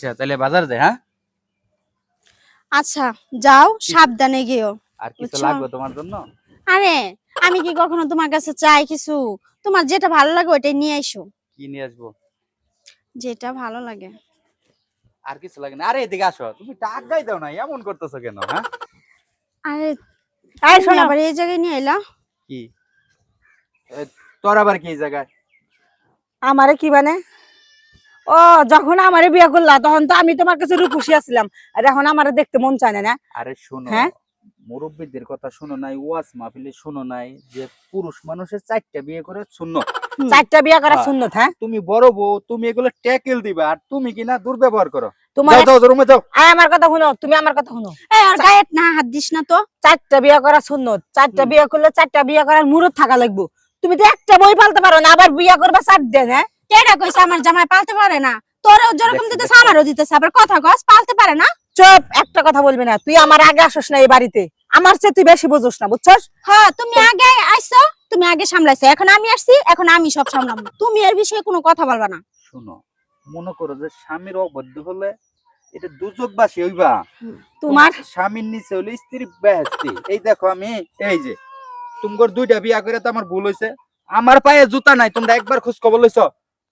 আচ্ছা তাহলে বাজার যাই হ্যাঁ? আচ্ছা যাও সাবধানে গিয়েও আর কিছু? লাগবে তোমার জন্য? আরে আমি কি কখনো তোমার কাছে চাই কিছু? তোমার যেটা ভালো লাগে ওইটাই নিয়ে আইসো। কি নিয়ে আসব? যেটা ভালো লাগে। আর কিছু লাগে না। আরে এদিকে আসো। তুমি টাকাই দাও না এমন করতেছো কেন হ্যাঁ? আরে এই তুমি শোনো। আবার এই জায়গায় নিয়ে এলা? কি? তোর আবার কি এই জায়গায়? আমারে কি মানে ও যখন আমারে বিয়ে করলা তখন তো আমি তোমার কাছে রূপসী আর এখন আমারে দেখতে মন চায় না না? আরে শোনো হ্যাঁ? মুরব্বীদের কথা শোনো নাই ওয়াজ মাহফিলে শোনো নাই যে পুরুষ মানুষের চারটা বিয়ে করে শূন্য চারটা বিয়ে করা হ্যাঁ। শূন্য হ্যাঁ? তুমি বড় বউ তুমি এগুলো ট্যাকেল দিবা আর তুমি কিনা দুর্ব্যবহার করো? তোমার যাও যাও রুমে যাও। আমার কথা শুনো তুমি আমার কথা শুনো। এই আর গায়ে না হাত দিস না তো। চারটা বিয়ে করা শূন্য চারটা বিয়ে করলে চারটা বিয়ে করার মুরত থাকা লাগবো। তুমি তো একটা বই পালতে পারো না আবার বিয়ে করবা চার দেন হ্যাঁ? কেডা কইছে আমার জামাই পালতে পারে না? তোরও যেরকম দিতেছে আমারও দিতেছে আবার কথা কস পালতে পারে না? চুপ একটা কথা বলবি না তুই আমার আগে আসস না এই বাড়িতে। আমার চেয়ে তুই বেশি বুঝোস না বুঝছস? হ্যাঁ তুমি আগে আইছো তুমি আগে সামলাইছো এখন আমি আসছি এখন আমি সব সামলাবো। তুমি এর বিষয়ে কোনো কথা বলবা না। শোনো মনে করো যে স্বামীর অবদ্ধ হলে এটা দুযোগবাসী হইবা। তোমার? স্বামীর নিচে হলে স্ত্রী বেহেস্তি এই দেখো আমি এই যে তুমগর দুইটা বিয়া করে তো আমার ভুল হয়েছে আমার পায়ে জুতা নাই তোমরা একবার খোঁজ খবর লইছ?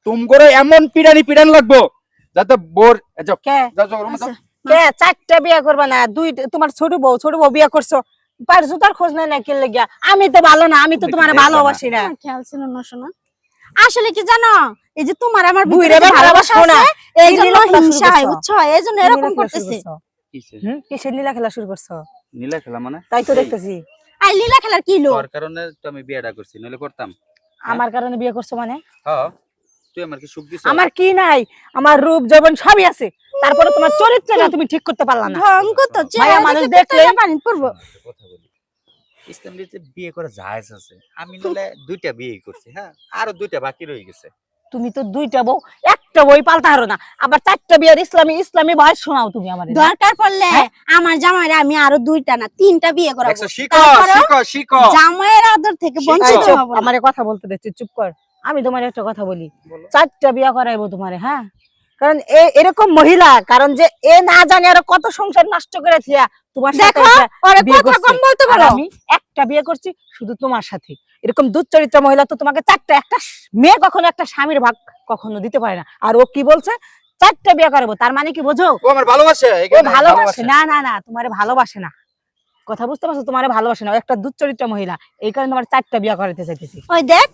তুমগরে এমন পিড়ানি পিড়ান লাগবো যাতে বোর কে। আচ্ছা, কে? চারটা বিয়ে করবা না দুই তোমার ছোট বউ ছোট বউ বিয়ে করছ পার জুতার খোঁজ নাই না কেলে গিয়া আমি তো ভালো না আমি তো তোমার ভালোবাসি না। খেয়াল ছিল না শোনা। আসলে কি জানো? এই যে তোমার আমার বেটা ভালোবাসা আছে এই জন্য লীলা খেলা শুরু হিংসা হয় বুঝছ? এই জন্য এরকম করতেছে। কিসের? লীলা খেলা শুরু করছ? নীলা খেলা মানে? তাই তো দেখতেছি। আর লীলা খেলার কি লো তোর কারণে তো আমি বিয়েটা করছি নইলে করতাম। আমার কারণে বিয়ে করছ মানে? হ্যাঁ। তুই আমার কি সুখ দিছ? আমার কি নাই? আমার রূপ যৌবন সবই আছে। তারপরে তোমার চরিত্রটা তুমি ঠিক করতে পারলা না। তো মায়া মানুষ দেখলে পানি পড়ব। কথা বলি। ইসলাম রীতিতে বিয়ে করা জায়েজ আছে। আমি নলে দুইটা বিয়ে করছি হ্যাঁ? আরও দুইটা বাকি রয়ে গেছে। তুমি তো দুইটা বউ একটা বই পাল্টা হারো না। আবার চারটা বিয়ের ইসলামী ইসলামী বয়স শোনাও তুমি আমার দরকার পড়লে হ্যাঁ? আমার জামাইরা আমি আরও দুইটা না তিনটা বিয়ে করাবো। শিখো শিখো শিখো। জামাইয়ের আদর থেকে। বঞ্চিত আমারে কথা বলতে দেখছি চুপ কর। আমি তোমার একটা কথা বলি। চারটা বিয়া করাইবো তোমারে হ্যাঁ? কারণ এ এরকম মহিলা কারণ যে এ না জানে আরও কত সংসার নষ্ট করে থিয়া তোমার সাথে আমি একটা বিয়ে করছি শুধু তোমার সাথে। এরকম দুচ্চরিত্র মহিলা তো তোমাকে চারটা একটা মেয়ে কখনো একটা স্বামীর ভাগ কখনো দিতে পারে না। আর ও কি বলছে? চারটা বিয়ে করব তার মানে কি বোঝো? ও আমার ভালোবাসে ও ভালোবাসে। না না না তোমারে ভালোবাসে না। কথা বুঝতে পারছ? তোমারে ভালোবাসে না। একটা দুচ্চরিত্র মহিলা এই কারণে তোমার চারটা বিয়ে করাতে চাইতেছি। ওই দেখ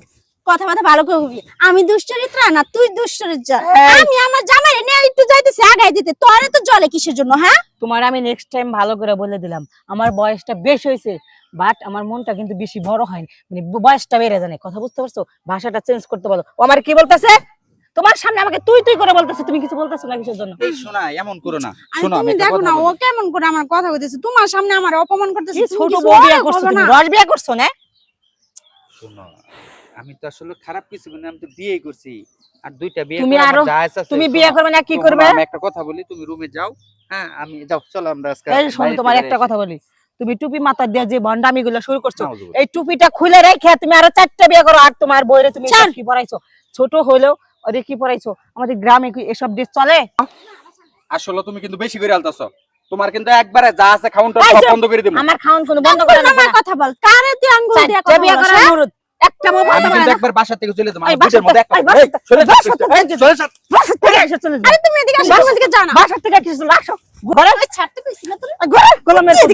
কথা কথা ভালো করে বলবি আমি দুশ্চরিত্র না তুই দুশ্চরিত্র। এই। আমি আমার জামাই নিয়ে একটু যাইতেছি আগাই দিতে। তোরে তো জলে কিসের জন্য হ্যাঁ? তোমার আমি নেক্সট টাইম ভালো করে বলে দিলাম। আমার বয়সটা বেশ হয়েছে বাট আমার মনটা কিন্তু বেশি বড় হয়নি। মানে বয়সটা বেড়ে জানে কথা বুঝতে পারছ? ভাষাটা চেঞ্জ করতে বলো। ও আমার কি বলতেছে? তোমার সামনে আমাকে তুই তুই করে বলতেছে। তুমি কিছু বলতেছো না কিসের জন্য? এই শোনা এমন করো না। শোনো আমি তুমি দেখো না ও কেমন করে আমার কথা কইতেছে তোমার সামনে আমার অপমান করতেছে। ছোট বউ বিয়ে করছ? তুমি না। রস বিয়ে করছ না? শোনো আমি তো আসলে খারাপ কিছু করি না, আমি তো বিয়ে করছি। আর দুইটা বিয়ে তুমি আরো- তুমি বিয়ে করবে না কি করবে? আমি একটা কথা বলি তুমি রুমে যাও। হ্যাঁ আমি যাও চলো আমরা আজকে এই শোনো তোমার একটা কথা বলি। তুমি টুপি মাথা দিয়ে যে ভন্ডামি গুলো শুরু করছ এই টুপিটা খুলে রেখে তুমি আরও চারটা বিয়ে করো। আর তোমার বইরে তুমি কি পড়াইছো? ছোট হলেও ওরে কি পড়াইছো? আমাদের গ্রামে কি এসব দেশ চলে? আসলে তুমি কিন্তু বেশি করে আলতাছো। তোমার কিন্তু একবারে যা আছে কাউন্টার এই বন্ধ করে দিবো আমার কোনো বন্ধ করে না। কথা বল। কারে তুই আঙ্গুল দিয়া কথা বিয়ে একটা বউ আমি পারে কিন্তু একবার বাসা থেকে চলে দুইটার বাসার মধ্যে একটা এই চলে যাও, বাসার থেকে- চলে যাও। বাসার থেকে এসে চলে যাও। আরে তুমি এদিকে আসো তুমি এদিকে যাও না। বাসার থেকে কিছু রাখো ঘরে ওই ছাড়তে কইছি না তোরে ঘরে গোলামের পুত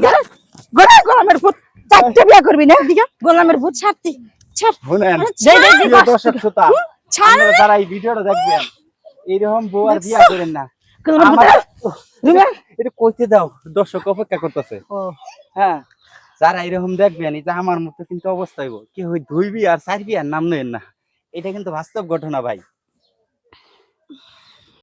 ঘরে গোলামের পুত চারটা বিয়ে করবি না? গোলামের পুত ছাড়তে ছাড় শুনেন আরে যেই যেই প্রিয় দর্শক শ্রোতা ছাড় যারা এই ভিডিওটা দেখবেন এইরকম বউ আর বিয়া করেন না। গোলামের পুত এটা কইতে দাও দর্শক অপেক্ষা করতেছে। ও। হ্যাঁ যারা এরকম দেখবেন এটা আমার মতো কিন্তু অবস্থা কি হই ধুইবি আর সারবি আর নাম নেন না। এটা কিন্তু বাস্তব ঘটনা ভাই।